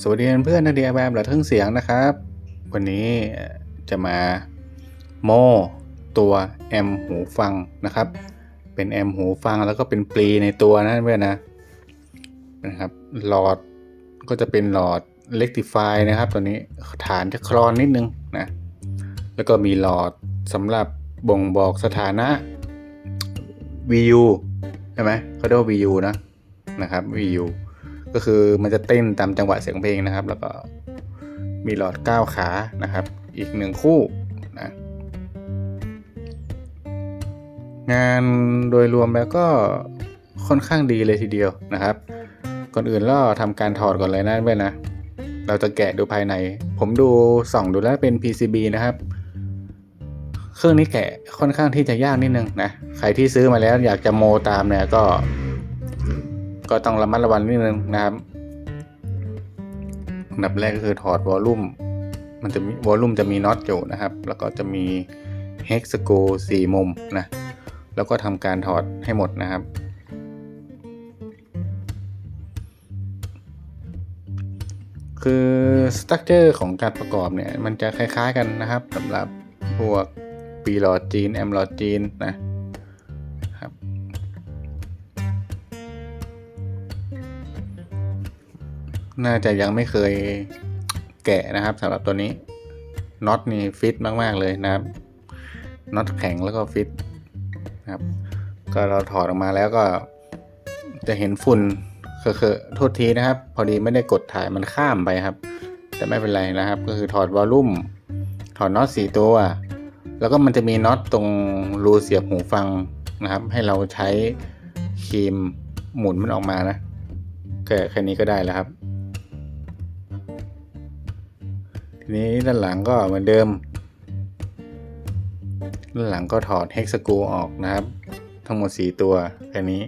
็สวัสดีเพื่อนนักเรียนแบบหลักเครื่องเสียงนะครับ วันนี้จะมาโมตัวแอมหูฟังนะครับ เป็นแอมหูฟังแล้วก็เป็นปลีในตัวนะเพื่อนนะนะครับหลอดก็จะเป็นหลอดเล็กติฟายนะครับ ตัวนี้ฐานจะคลอนนิดนึงนะแล้วก็มีหลอดสำหรับบ่งบอกสถานะ VU ใช่ไหมเขาเรียกว่า VU นะนะครับ VU ก็คือมันจะเต้นตามจังหวะเสียงเพลงนะครับ แล้วก็มีหลอดก้าวขานะครับ อีกหนึ่งคู่นะงานโดยรวมแล้วก็ค่อนข้างดีเลยทีเดียวนะครับ ก่อนอื่นเราทำการถอดก่อนเลยนะเพื่อนนะ เราจะแกะดูภายใน ผมดูส่องดูแล้วเป็น PCB นะครับ เครื่องนี้แกะค่อนข้างที่จะยากนิดนึงนะ ใครที่ซื้อมาแล้วอยากจะโมตามเนี่ยก็ ก็ต้องระมัดระวังนิดนึงนะครับอันดับแรกก็คือถอดวอลลุ่มมันจะมีวอลลุ่มจะมีน็อตอยู่นะครับ แล้วก็จะมีเฮกซโกสี่มุมนะแล้วก็ทำการถอดให้หมดนะครับ คือสตั๊กเจอร์ของการประกอบเนี่ย มันจะคล้ายๆกันนะครับสำหรับพวกปีหลอดจีน แอมหลอดจีนนะ น่าจะยังไม่เคยแกะนะครับสำหรับตัวนี้น็อตนี่ฟิตมาก ๆ เลยนะครับน็อตแข็งแล้วก็ฟิตนะครับ ก็เราถอดออกมาแล้วก็จะเห็นฝุ่นเคอะๆโทษทีนะครับ พอดีไม่ได้กดถ่ายมันข้ามไปครับ แต่ไม่เป็นไรนะครับ ก็คือถอดวอลลุ่ม ถอดน็อตสี่ตัว แล้วก็มันจะมีน็อตตรงรูเสียบหูฟังนะครับ ให้เราใช้ครีมหมุนมันออกมานะแค่แค่นี้ก็ได้แล้วครับ นี้ด้านหลังก็เหมือนเดิม ด้านหลังก็ถอดเฮกซากูออกนะครับ ทั้งหมด 4 ตัวแค่นี้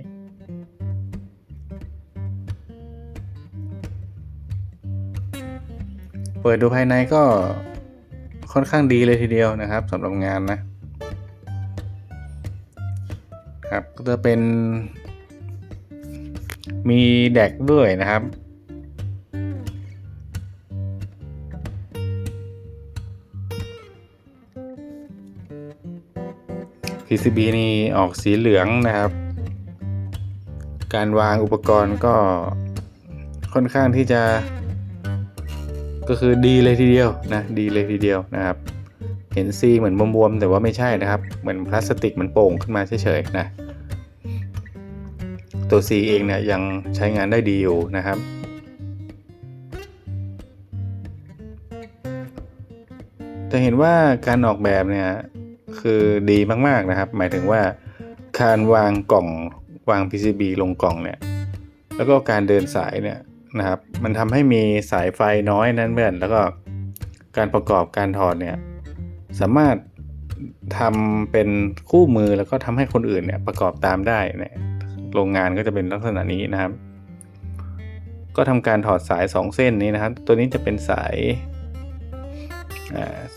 เปิดดูภายในก็ค่อนข้างดีเลยทีเดียวนะครับสำหรับงานนะ ครับก็จะเป็นมีแดกด้วยนะครับ PCB นี่ออกสีเหลืองนะครับ การวางอุปกรณ์ก็ค่อนข้างที่จะ ก็คือดีเลยทีเดียวนะดีเลยทีเดียวนะครับ เห็นซีเหมือนบวมๆแต่ว่าไม่ใช่นะครับ เหมือนพลาสติกมันโป่งขึ้นมาเฉยๆนะตัว C เองเนี่ยยังใช้งานได้ดีอยู่นะครับจะเห็นว่าการออกแบบเนี่ย คือดีมากๆนะครับ หมายถึงว่าการวางกล่องวาง PCB ลงกล่องเนี่ย แล้วก็การเดินสายเนี่ยนะครับ มันทำให้มีสายไฟน้อยนั่นเพื่อนแล้วก็การประกอบการถอดเนี่ย สามารถทำเป็นคู่มือแล้วก็ทำให้คนอื่นเนี่ยประกอบตามได้เนี่ยโรงงานก็จะเป็นลักษณะนี้นะครับ ก็ทำการถอดสาย 2 เส้นนี้นะครับ ตัวนี้จะเป็นสาย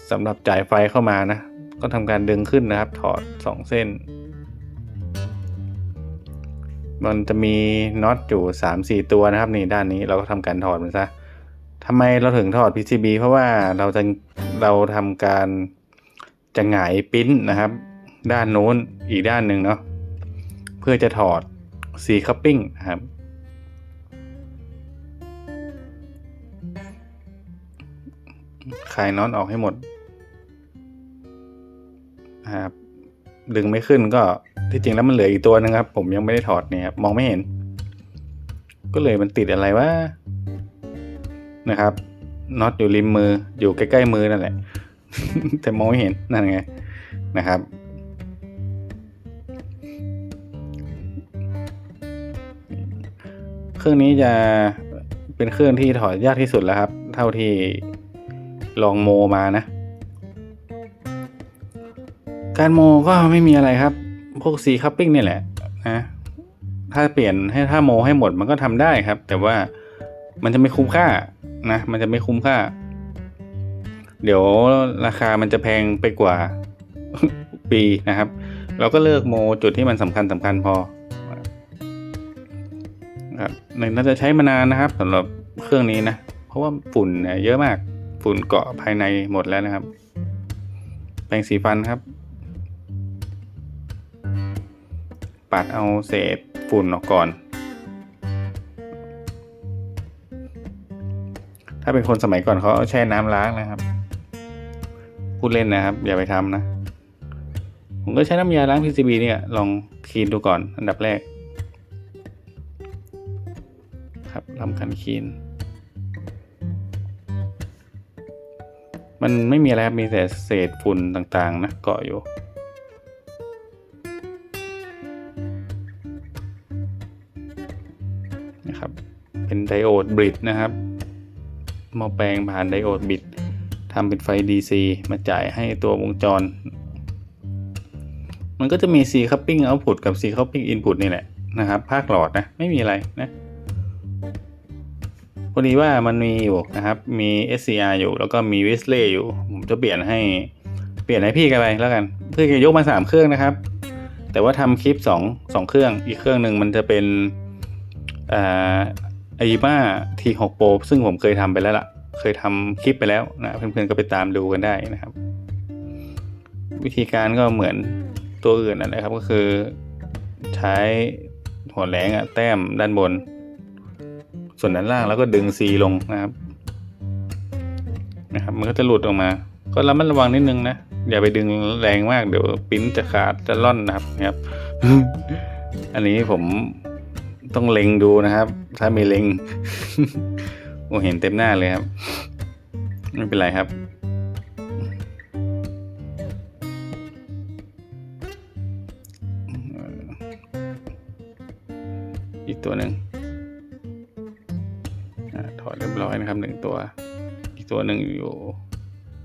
สำหรับจ่ายไฟเข้ามานะ ก็ทำการดึงขึ้นนะครับ ถอด 2 เส้น มันจะมีน็อตอยู่ 3-4 ตัวนะครับนี่ด้านนี้เราก็ทำการถอดมันซะทำไมเราถึงถอด PCB เพราะว่าเราจะเราทำการจะหงายปิ้นนะครับ ด้านโน้นอีกด้านหนึ่งเนาะเพื่อจะถอด C coupling นะครับคลายน็อตออกให้หมด นะครับดึงไม่ขึ้นก็ที่จริงแล้วมันเหลืออีกตัวนึงครับ ผมยังไม่ได้ถอดเนี่ยครับมองไม่เห็น ก็เลยมันติดอะไรวะนะครับน็อตอยู่ริมมืออยู่ใกล้ๆมือนั่นแหละ แต่มองไม่เห็นนั่นไงนะครับ เครื่องนี้จะเป็นเครื่องที่ถอดยากที่สุดแล้วครับ เท่าที่ลองโมมานะ การโมก็ไม่มีอะไรครับ พวกสีคัพปิ้งนี่แหละนะถ้าเปลี่ยนให้ถ้าโมให้หมดมันก็ทำได้ครับ แต่ว่ามันจะไม่คุ้มค่านะมันจะไม่คุ้มค่า เดี๋ยวราคามันจะแพงไปกว่าปีนะครับ เราก็เลิกโมจุดที่มันสำคัญสำคัญพอครับน่าจะใช้มานานนะครับสำหรับเครื่องนี้นะ เพราะว่าฝุ่นเนี่ยเยอะมากฝุ่นเกาะภายในหมดแล้วนะครับ แปรงสีฟันครับ ปัดเอาเศษฝุ่นออกก่อน ถ้าเป็นคนสมัยก่อนเขาเอาแช่น้ำล้างนะครับ พูดเล่นนะครับ อย่าไปทำนะ ผมก็ใช้น้ำยาล้าง PCB เนี่ยลองคลีนดูก่อน อันดับแรก ครับทำการคลีนมันไม่มีอะไรครับมีแต่เศษฝุ่นต่างๆ นะเกาะอยู่ เป็นไดโอดบริดนะครับหม้อแปลงผ่านไดโอดบิดทำเป็นไฟ DC มาจ่ายให้ตัววงจร มันก็จะมี C coupling output กับ C coupling input นี่แหละนะครับ ภาคหลอดนะไม่มีอะไรนะพอดีว่ามันมีอยู่นะครับ มี SCR อยู่ แล้วก็มี Wesley อยู่ ผมจะเปลี่ยนให้เปลี่ยนให้พี่กันไปแล้วกัน เพื่อจะยกมา 3 เครื่องนะครับ แต่ว่าทำคลิป 2 2 เครื่อง อีกเครื่องหนึ่งมันจะเป็นอ่า ไอมาทีหกโปรซึ่งผมเคยทำไปแล้วล่ะ เคยทำคลิปไปแล้วนะเพื่อนๆก็ไปตามดูกันได้นะครับ วิธีการก็เหมือนตัวอื่นนะครับ ก็คือใช้หัวแหลงอะแต้มด้านบน ส่วนด้านล่างแล้วก็ดึง C ลงนะครับนะครับ มันก็จะหลุดออกมา ก็ระมัดระวังนิดนึงนะอย่าไปดึงแรงมากเดี๋ยวปิ้นจะขาดจะล่อนนะครับนะครับ อันนี้ผม ต้องเล็งดูนะครับ ถ้าไม่เล็ง โอ้เห็นเต็มหน้าเลยครับ ไม่เป็นไรครับ อีกตัวหนึ่งอาถอดเรียบร้อยนะครับหนึ่งตัว อีกตัวหนึ่งอยู่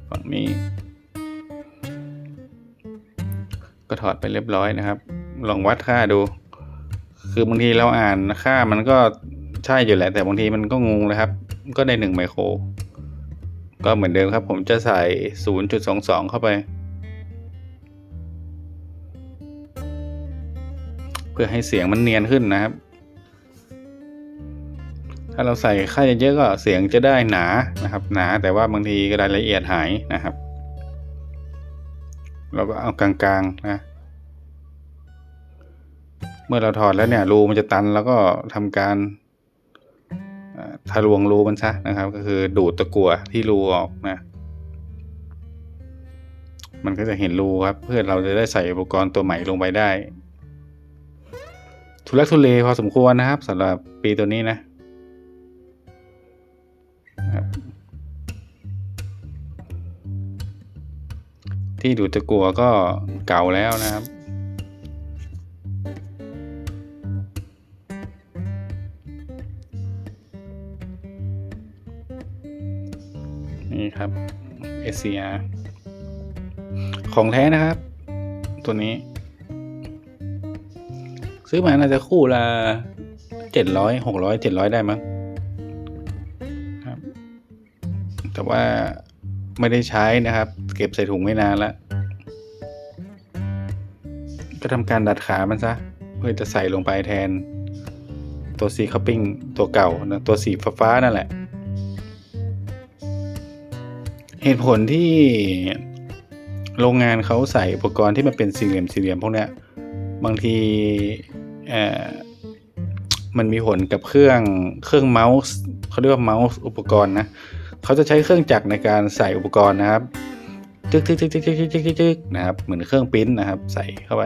ฝั่งนี้ ก็ถอดไปเรียบร้อยนะครับ ลองวัดค่าดู คือบางทีเราอ่านค่ามันก็ใช่อยู่แหละ แต่บางทีมันก็งงเลยครับ ก็ได้หนึ่งไมโคร ก็เหมือนเดิมครับ ผมจะใส่ 0.22 เข้าไป เพื่อให้เสียงมันเนียนขึ้นนะครับ ถ้าเราใส่ค่าเยอะๆก็เสียงจะได้หนานะครับ หนาแต่ว่าบางทีก็รายละเอียดหายนะครับ เราก็เอากลางๆนะ เมื่อเราถอดแล้วเนี่ยรูมันจะตันแล้วก็ทำการทะลวงรูมันซะนะครับ ก็คือดูดตะกั่วที่รูออกนะ มันก็จะเห็นรูครับ เพื่อเราจะได้ใส่อุปกรณ์ตัวใหม่ลงไปได้ ทุลักทุเลพอสมควรนะครับสำหรับปีตัวนี้นะที่ดูดตะกั่วก็เก่าแล้วนะครับ ครับ SCR ของแท้นะครับ ตัวนี้ ซื้อมาน่าจะคู่ละเจ็ดร้อยหกร้อยเจ็ดร้อยได้มั้งครับ แต่ว่าไม่ได้ใช้นะครับ เก็บใส่ถุงไม่นานล้วก็ทำการดัดขามันซะ เพื่อจะใส่ลงไปแทน ตัวสีคัพปิ้งตัวเก่านะตัวสีฟ้าๆนั่นแหละ เหตุผลที่โรงงานเขาใส่อุปกรณ์ที่มันเป็นสี่เหลี่ยมสี่เหลี่ยมพวกเนี้ยบางทีมันมีผลกับเครื่องเครื่องเมาส์เขาเรียกว่าเมาส์อุปกรณ์นะเขาจะใช้เครื่องจักรในการใส่อุปกรณ์นะครับจึกจึกจึกจึกจึกจึกจึกจึกนะครับเหมือนเครื่องปิ้นนะครับ ใส่เข้าไป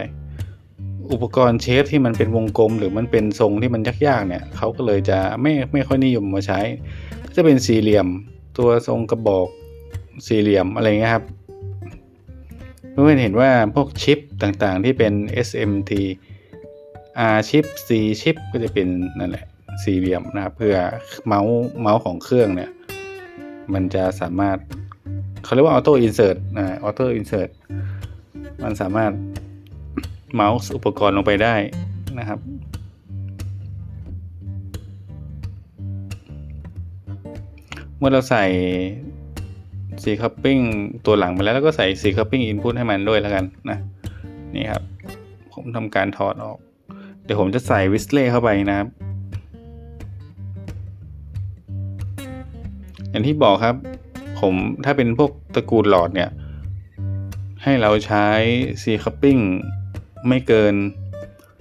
อุปกรณ์เชฟที่มันเป็นวงกลม หรือมันเป็นทรงที่มันยากๆเนี่ยเขาก็เลยจะไม่ไม่ค่อยนิยมมาใช้ ก็จะเป็นสี่เหลี่ยมตัวทรงกระบอก สี่เหลี่ยมอะไรเงี้ยครับเพื่อนๆเห็นว่าพวกชิปต่างๆ ที่เป็น SMT R ชิป C ชิปก็จะเป็นนั่นแหละสี่เหลี่ยมนะครับเพื่อเมาส์เมาส์ของเครื่องเนี่ย มันจะสามารถเขาเรียกว่าออโต้อินเสิร์ตนะออโต้อินเสิร์ตมันสามารถเมาส์อุปกรณ์ลงไปได้นะครับ เมื่อเราใส่ สีคัพปิ้งตัวหลังไปแล้วแล้วก็ใส่สีคัพปิ้งอินพุตให้มันด้วยแล้วกันนะนี่ครับ ผมทำการถอดออก เดี๋ยวผมจะใส่วิสเล่เข้าไปนะครับ อย่างที่บอกครับ ผมถ้าเป็นพวกตระกูลหลอดเนี่ย ให้เราใช้ซีคัพปิ้งไม่เกิน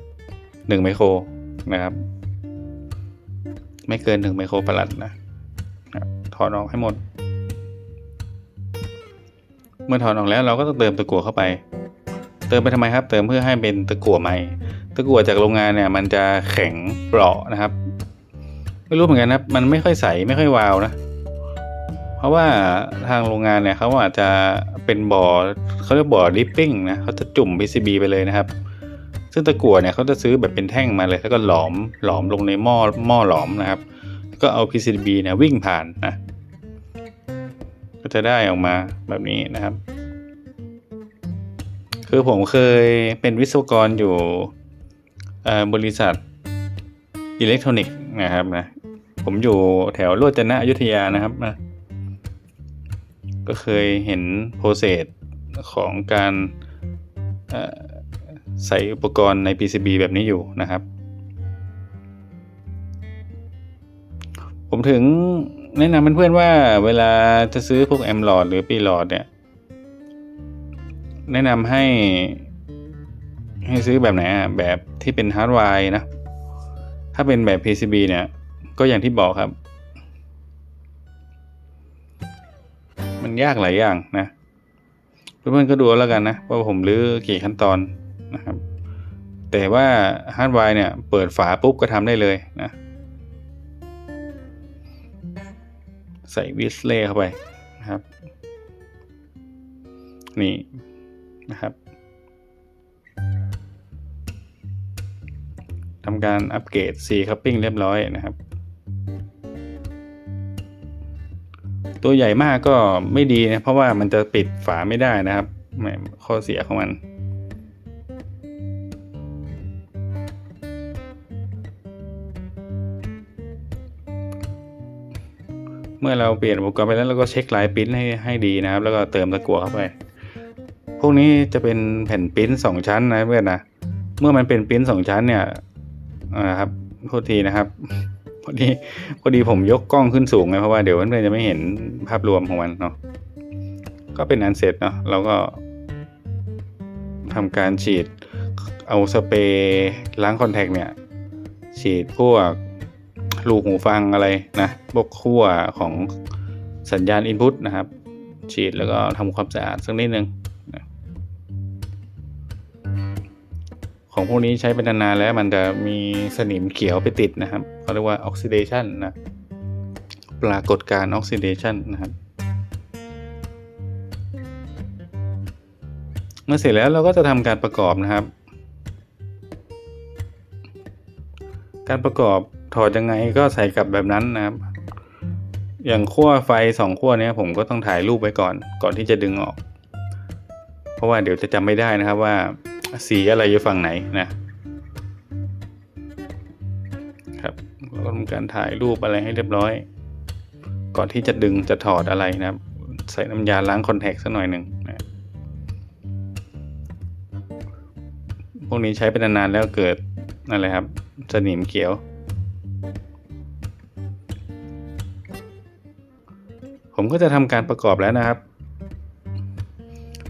1 ไมโครนะครับ ไม่เกิน 1 ไมโครปรัดนะถอดออกให้หมด เมื่อถอดออกแล้วเราก็ต้องเติมตะกั่วเข้าไป เติมไปทำไมครับ เติมเพื่อให้เป็นตะกั่วใหม่ ตะกั่วจากโรงงานเนี่ยมันจะแข็งเปราะนะครับ ไม่รู้เหมือนกันนะครับมันไม่ค่อยใสไม่ค่อยวาวนะ เพราะว่าทางโรงงานเนี่ยเขาอาจจะเป็นบ่อเขาเรียกบ่อดิปปิ้งนะเขาจะจุ่ม PCB ไปเลยนะครับ ซึ่งตะกั่วเนี่ยเขาจะซื้อแบบเป็นแท่งมาเลย แล้วก็หลอมหลอมลงในหม้อหม้อหลอมนะครับ แล้วก็เอา PCB เนี่ยวิ่งผ่านนะ ก็จะได้ออกมาแบบนี้นะครับ คือผมเคยเป็นวิศวกรอยู่บริษัทอิเล็กทรอนิกส์นะครับนะผมอยู่แถวโรจนะอยุธยานะครับนะก็เคยเห็นโปรเซสของการใส่อุปกรณ์ใน PCB แบบนี้อยู่นะครับ ผมถึง แนะนำเพื่อนๆว่าเวลาจะซื้อพวกแอมหลอดหรือปีหลอดเนี่ยแนะนำให้ ให้ซื้อแบบไหนอะแบบที่เป็นฮาร์ดไวร์นะ ถ้าเป็นแบบ PCB เนี่ย ก็อย่างที่บอกครับ มันยากหลายอย่างนะเพื่อนๆก็ดูแล้วกันนะ ว่าผมรื้อกี่ขั้นตอนนะครับ แต่ว่าฮาร์ดไวร์เนี่ย เปิดฝาปุ๊บก็ทำได้เลยนะ ใส่วิสเล่เข้าไปนะครับ นี่นะครับทำการอัปเกรด C coupling เรียบร้อยนะครับ ตัวใหญ่มากก็ไม่ดีนะ เพราะว่ามันจะปิดฝาไม่ได้นะครับหมข้อเสียของมัน เมื่อเราเปลี่ยนอุปกรณ์ไปแล้วเราก็เช็คลายปิ้นให้ให้ดีนะครับ แล้วก็เติมตะกั่วเข้าไป พวกนี้จะเป็นแผ่นปิ้นสองชั้นนะเพื่อนนะ เมื่อมันเป็นปิ้นสองชั้นเนี่ยนะครับโทษทีนะครับพอดีพอดีผมยกกล้องขึ้นสูงไงเพราะว่าเดี๋ยวเพื่อนๆจะไม่เห็นภาพรวมของมันเนาะก็เป็นอันเสร็จเนาะเราก็ทำการฉีดเอาสเปรย์ล้างคอนแทคเนี่ย ฉีดพวก ลูกหูฟังอะไรนะพวกขั้วของสัญญาณอินพุตนะครับ ฉีดแล้วก็ทำความสะอาดสักนิดนึงนะของพวกนี้ใช้ไปนานๆแล้วมันจะมีสนิมเขียวไปติดนะครับเขาเรียกว่าออกซิเดชันนะปรากฏการออกซิเดชันนะครับ เมื่อเสร็จแล้วเราก็จะทำการประกอบนะครับ การประกอบ ถอดยังไงก็ใส่กลับแบบนั้นนะครับ อย่างขั้วไฟสองขั้วเนี้ยผมก็ต้องถ่ายรูปไว้ก่อน ก่อนที่จะดึงออก เพราะว่าเดี๋ยวจะจำไม่ได้นะครับว่า สีอะไรอยู่ฝั่งไหนนะครับเราก็ทำการถ่ายรูปอะไรให้เรียบร้อย ก่อนที่จะดึงจะถอดอะไรนะครับ ใส่น้ำยาล้างคอนแทคสักหน่อยหนึ่งนะพวกนี้ใช้ไปนานๆแล้วเกิดนั่นแหละครับสนิมเขียว ผมก็จะทำการประกอบแล้วนะครับ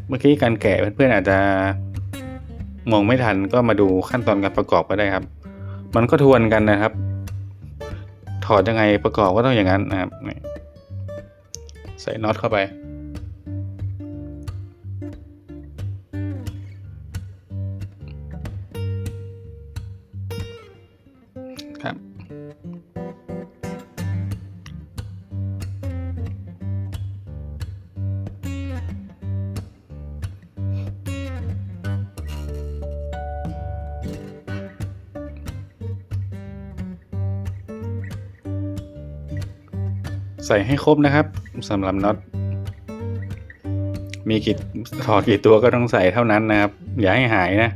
เมื่อกี้การแกะเพื่อนๆอาจจะมองไม่ทันก็มาดูขั้นตอนการประกอบก็ได้ครับ มันก็ทวนกันนะครับ ถอดยังไงประกอบก็ต้องอย่างนั้นนะครับ ใส่น็อตเข้าไป ส่ให้ครบนะครับสำหรับน็อตมีกี่ถอดกี่ตัวก็ต้องใส่เท่านั้นนะครับ อย่าให้หายนะ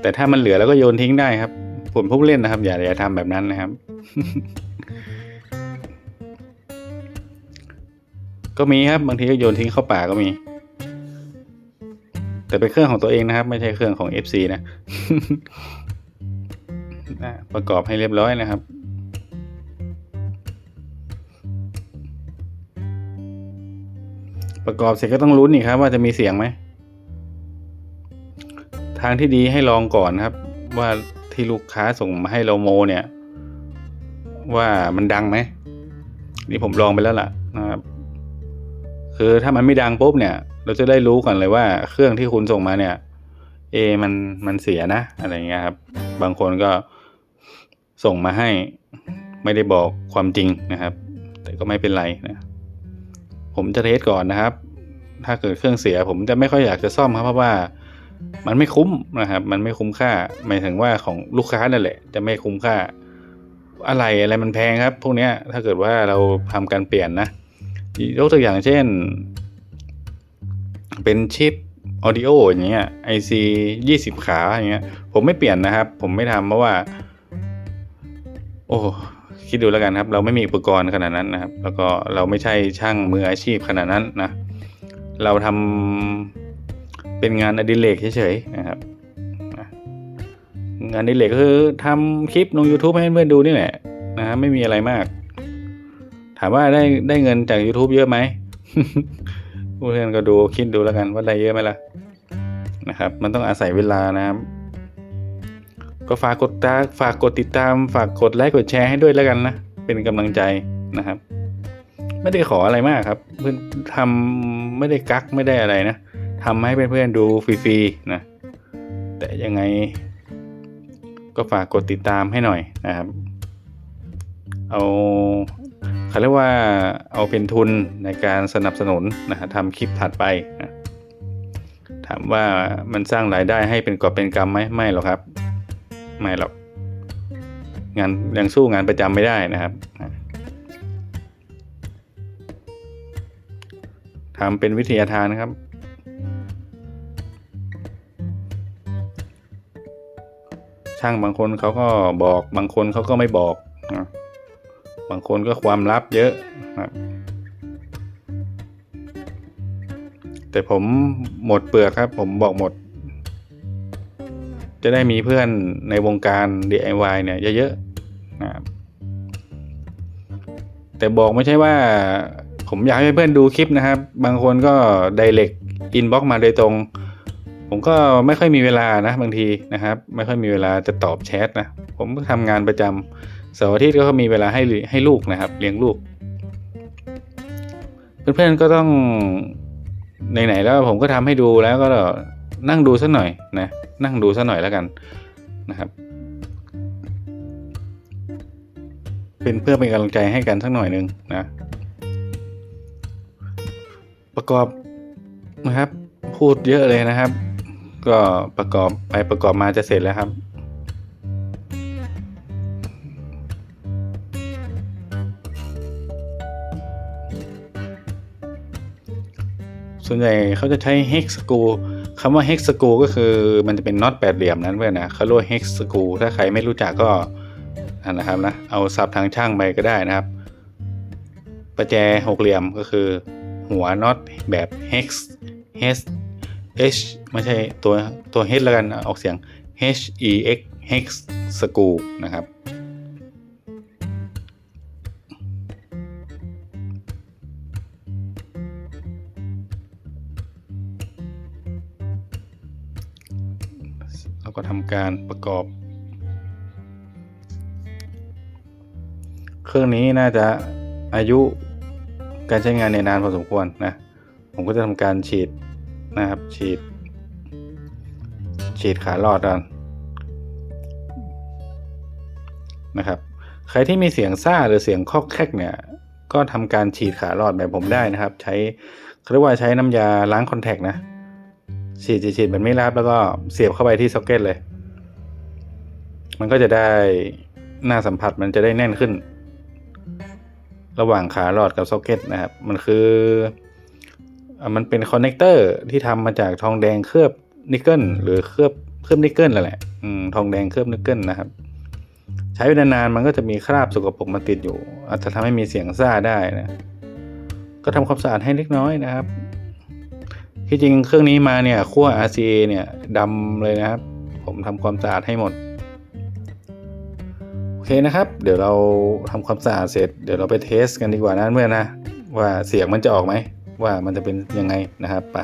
แต่ถ้ามันเหลือแล้วก็โยนทิ้งได้ครับ ผมผู้เล่นนะครับ อย่าอย่าทำแบบนั้นนะครับ ก็มีครับบางทีก็โยนทิ้งเข้าป่าก็มี แต่เป็นเครื่องของตัวเองนะครับ ไม่ใช่เครื่องของ FC นะนะประกอบให้เรียบร้อยนะครับ ประกอบเสร็จก็ต้องลุ้นอีกครับ ว่าจะมีเสียงไหม ทางที่ดีให้ลองก่อนครับ ว่าที่ลูกค้าส่งมาให้เราโม เนี่ย ว่ามันดังไหมนี่ผมลองไปแล้วล่ะนะครับ คือถ้ามันไม่ดังปุ๊บเนี่ย เราจะได้รู้ก่อนเลยว่าเครื่องที่คุณส่งมาเนี่ย เอ มันมันเสียนะอะไรเงี้ยครับ บางคนก็ส่งมาให้ไม่ได้บอกความจริงนะครับ แต่ก็ไม่เป็นไรนะ ผมจะเทสก่อนนะครับ ถ้าเกิดเครื่องเสีย ผมจะไม่ค่อยอยากจะซ่อมครับ เพราะว่ามันไม่คุ้มนะครับ มันไม่คุ้มค่า หมายถึงว่าของลูกค้านั่นแหละ จะไม่คุ้มค่า อะไรอะไรมันแพงครับ พวกเนี้ย ถ้าเกิดว่าเราทำการเปลี่ยนนะยกตัวอย่างเช่น เป็นชิปออดิโออย่างเงี้ย IC ยี่สิบขาอย่างเงี้ย ผมไม่เปลี่ยนนะครับ ผมไม่ทำเพราะว่า โอ้ คิดดูแล้วกันครับ เราไม่มีอุปกรณ์ขนาดนั้นนะครับ แล้วก็เราไม่ใช่ช่างมืออาชีพขนาดนั้นนะ เราทำเป็นงานอดิเรกเฉยๆนะครับงานอดิเรกก็คือทำคลิปลง YouTube ให้เพื่อนดูนี่แหละนะฮะไม่มีอะไรมาก ถามว่าได้ได้เงินจาก YouTube เยอะไหมเพื่อนๆก็ดูคิดดูแล้วกันว่าได้เยอะไหมล่ะนะครับ มันต้องอาศัยเวลานะครับ ก็ฝากกดตาฝากกดติดตาม ฝากกดไลค์กดแชร์ให้ด้วยแล้วกันนะ เป็นกำลังใจนะครับ ไม่ได้ขออะไรมากครับ เพื่อนทำไม่ได้กักไม่ได้อะไรนะทำให้เพื่อนๆดูฟรีๆนะ แต่ยังไง ก็ฝากกดติดตามให้หน่อยนะครับ เอาเขาเรียกว่าเอาเป็นทุนในการสนับสนุนนะฮะทำคลิปถัดไปนะถามว่ามันสร้างรายได้ให้เป็นกอบเป็นกำไหมไม่หรอกครับ ไม่หรอกงานยังสู้งานประจำไม่ได้นะครับทำเป็นวิทยาทานนะครับ ช่างบางคนเขาก็บอกบางคนเขาก็ไม่บอกนะบางคนก็ความลับเยอะนะแต่ผมหมดเปลือกครับ ผมบอกหมด จะได้มีเพื่อนในวงการ DIY เนี่ยเยอะๆนะครับแต่บอกไม่ใช่ว่าผมอยากให้เพื่อนดูคลิปนะครับ บางคนก็ direct inbox มาโดยตรง ผมก็ไม่ค่อยมีเวลานะบางทีนะครับ ไม่ค่อยมีเวลาจะตอบแชทนะ ผมทำงานประจำเสาร์อาทิตย์ก็มีเวลาให้ให้ลูกนะครับ เลี้ยงลูก เพื่อนๆก็ต้องไหนๆแล้วผมก็ทำให้ดูแล้วก็ นั่งดูสักหน่อยนะนั่งดูสักหน่อยแล้วกันนะครับ เป็นเพื่อเป็นกำลังใจให้กันสักหน่อยหนึ่งนะ ประกอบนะครับ พูดเยอะเลยนะครับ ก็ประกอบไปประกอบมาจะเสร็จแล้วครับส่วนใหญ่เขาจะใช้ hex screw คำว่า hex screw ก็คือมันจะเป็นน็อตแปดเหลี่ยมนั้นเพื่อนะเขาเรียกว่า hex screw ถ้าใครไม่รู้จักก็นะครับนะเอาซับทางช่างไปก็ได้นะครับ ประแจหกเหลี่ยมก็คือ หัวน็อตแบบ hex h h ไม่ใช่ตัวตัว h แล้วกันออกเสียง h e x hex screw นะครับ การประกอบ เครื่องนี้น่าจะอายุการใช้งานในนานพอสมควรนะ ผมก็จะทำการฉีดนะครับ ฉีด ฉีดขาลอดกันนะครับ ใครที่มีเสียงซ่าหรือเสียงคอกแคกเนี่ย ก็ทำการฉีดขาลอดแบบผมได้นะครับ ใช้เรียกว่าใช้น้ำยาล้างคอนแทคนะฉีดฉีดฉีดแบบไม่รับแล้วก็เสียบเข้าไปที่ซ็อกเก็ตเลย มันก็จะได้หน้าสัมผัสมันจะได้แน่นขึ้น ระหว่างขาหลอดกับซ็อกเก็ตนะครับ มันคือมันเป็นคอนเนคเตอร์ที่ทำมาจากทองแดงเคลือบนิกเกิลหรือเคลือบเคลือบนิกเกิลแหละอืมทองแดงเคลือบนิกเกิลนะครับ ใช้ไปนานๆมันก็จะมีคราบสกปรกมาติดอยู่ อาจจะทำให้มีเสียงซ่าได้นะก็ทำความสะอาดให้เล็กน้อยนะครับที่จริงเครื่องนี้มาเนี่ยขั้ว RCA เนี่ยดำเลยนะครับ ผมทำความสะอาดให้หมด เคนะครับ เดี๋ยวเราทำความสะอาดเสร็จ เดี๋ยวเราไปเทสกันดีกว่านะเพื่อนนะ ว่าเสียงมันจะออกไหม ว่ามันจะเป็นยังไงนะครับไป